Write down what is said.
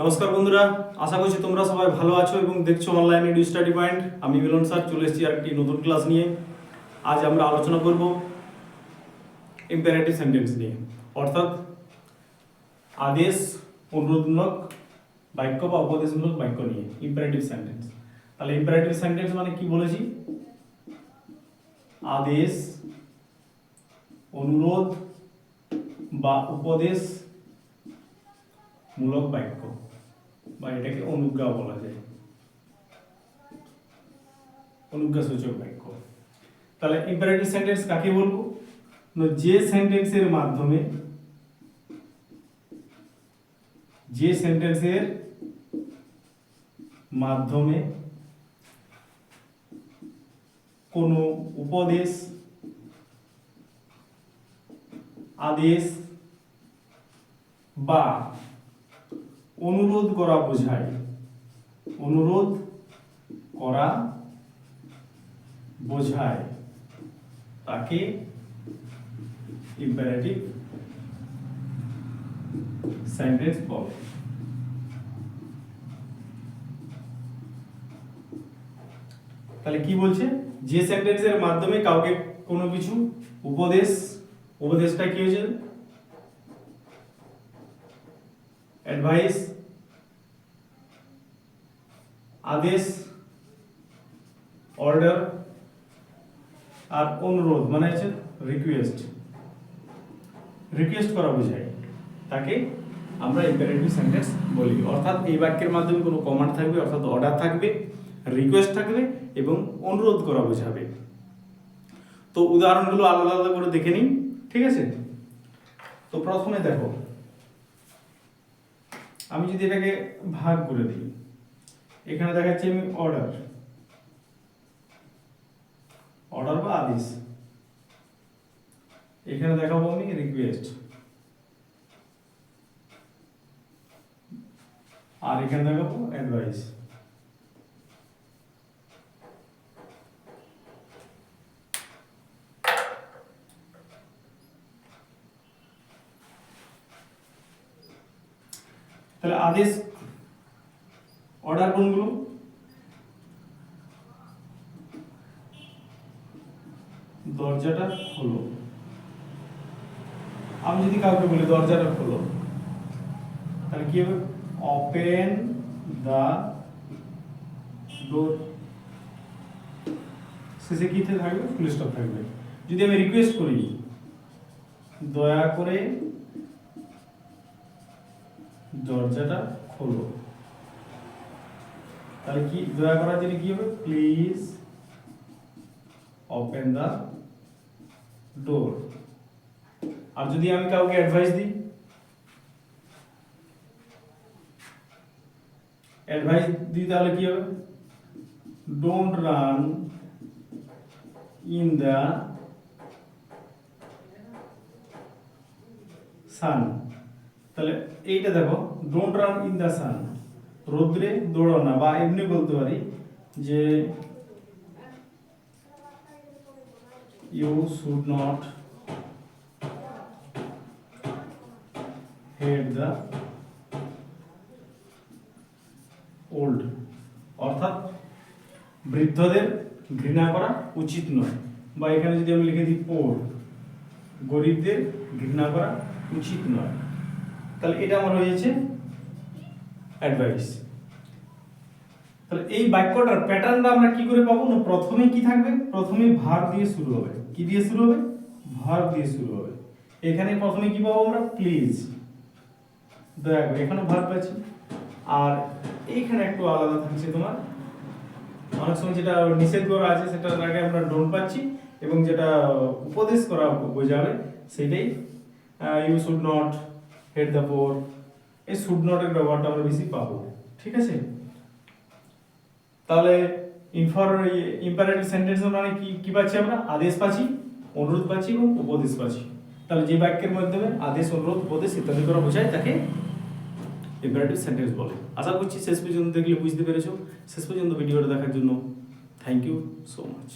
নমস্কার বন্ধুরা, আশা করছি তোমরা সবাই ভালো আছো এবং দেখছ অনলাইন এডু স্টাডি পয়েন্ট আমি মিলন স্যার, চলে এসেছি আরেকটি নতুন ক্লাস নিয়ে। আজ আমরা আলোচনা করব ইম্পারেটিভ সেন্টেন্স নিয়ে। অর্থাৎ আদেশ, অনুরোধমূলক বাক্য বা উপদেশমূলক বাক্য নিয়ে ইম্পারেটিভ সেন্টেন্স তাহলে ইম্পারেটিভ সেন্টেন্স মানে কি বলেছি? আদেশ, অনুরোধ বা উপদেশ মূলক বাক্য, বা এটাকে অনুজ্ঞা বলা যায়। অনুজ্ঞা সূচক বাক্য। তাহলে ইম্পারেটিভ সেন্টেন্স কাকে বলব? যে সেন্টেন্সের মাধ্যমে, যে সেন্টেন্সের মাধ্যমে কোনো উপদেশ, আদেশ বা অনুরোধ করা বোঝায়। অনুরোধ করা বোঝায়। তাকে ইম্পারেটিভ সেন্টেন্স বলে। তাহলে কি বলছে? যে সেন্টেন্সের মাধ্যমে কাউকে কোনো কিছু উপদেশ, উপদেশটা কি হয়েছে? অ্যাডভাইস, আদেশ, অর্ডার আর অনুরোধ মানে হচ্ছে রিকোয়েস্ট রিকোয়েস্ট করা বোঝায়। তাকে আমরা ইম্পারেটিভ সেন্টেন্স বলি। অর্থাৎ এই বাক্যের মাধ্যমে কোনো কমান্ড থাকবে, অর্থাৎ অর্ডার থাকবে রিকোয়েস্ট থাকবে এবং অনুরোধ করা বোঝাবে। তো উদাহরণগুলো আলাদা আলাদা করে দেখে নিন, ঠিক আছে? তো প্রথমে দেখো আমি যদি এটাকে ভাগ করে দিই, এখানে দেখাচ্ছি আমি অর্ডার অর্ডার বা আদেশ। এখানে দেখাবো আমি রিকোয়েস্ট আর এখানে দেখাবো অ্যাডভাইস তাহলে আদেশ অর্ডার কোনগুলো? দরজাটা খোলো। আমি যদি কাউকে বলি দরজাটা খোলো, তাহলে কি হবে? ওপেন দা ডোর শেষে কি থাকবে? ফুল স্টপ থাকবে। যদি আমি রিকোয়েস্ট করি, দয়া করে দরজাটা খোলো। তাহলে কি, দয়া করার জন্য কি হবে? প্লিজ ওপেন দা ডোর আর যদি আমি কাউকে অ্যাডভাইস দিই? অ্যাডভাইস দিই তাহলে কি হবে? Don't run in the sun তাহলে এইটা দেখো don't run in the sun রোদ্রে দৌড়ো না, বা এমনি বলতে পারি যে you should not hate the old অর্থাৎ বৃদ্ধদের ঘৃণা করা উচিত নয়। বা এখানে যদি আমি লিখে দিই পোর গরিবদের ঘৃণা করা উচিত নয়। তাহলে এটা আমার হয়েছে অ্যাডভাইস তাহলে এই বাক্যটার প্যাটার্নটা আমরা কি করে পাবো? না, প্রথমে কি থাকবে? প্রথমে ভার দিয়ে শুরু হবে। কি দিয়ে শুরু হবে? ভার দিয়ে শুরু হবে। এখানে প্রথমে কি পাবো আমরা? প্লিজ দয়া করে এখানে ভার পাচ্ছি আর এইখানে একটু আলাদা থাকছে তোমার। অনেক সময় যেটা নিষেধ করা আছে, সেটার আগে আমরা ডোন পাচ্ছি এবং যেটা উপদেশ করা বোঝাবে, সেটাই you should not hate the poor এই শুড নটের ব্যবহারটা আমরা বেশি পাবো। ঠিক আছে? তাহলে ইনফর ইম্পারেটিভ সেন্টেন্স মানে কি কি পাচ্ছি আমরা? আদেশ পাচ্ছি, অনুরোধ পাচ্ছি এবং উপদেশ পাচ্ছি। তাহলে যে বাক্যের মাধ্যমে আদেশ, অনুরোধ, উপদেশ ইত্যাদি করা বোঝায় তাকে ইম্পারেটিভ সেন্টেন্স বলে। আশা করছি শেষ পর্যন্ত দেখলে বুঝতে পেরেছ। শেষ পর্যন্ত ভিডিওটা দেখার জন্য থ্যাংক ইউ সো মাচ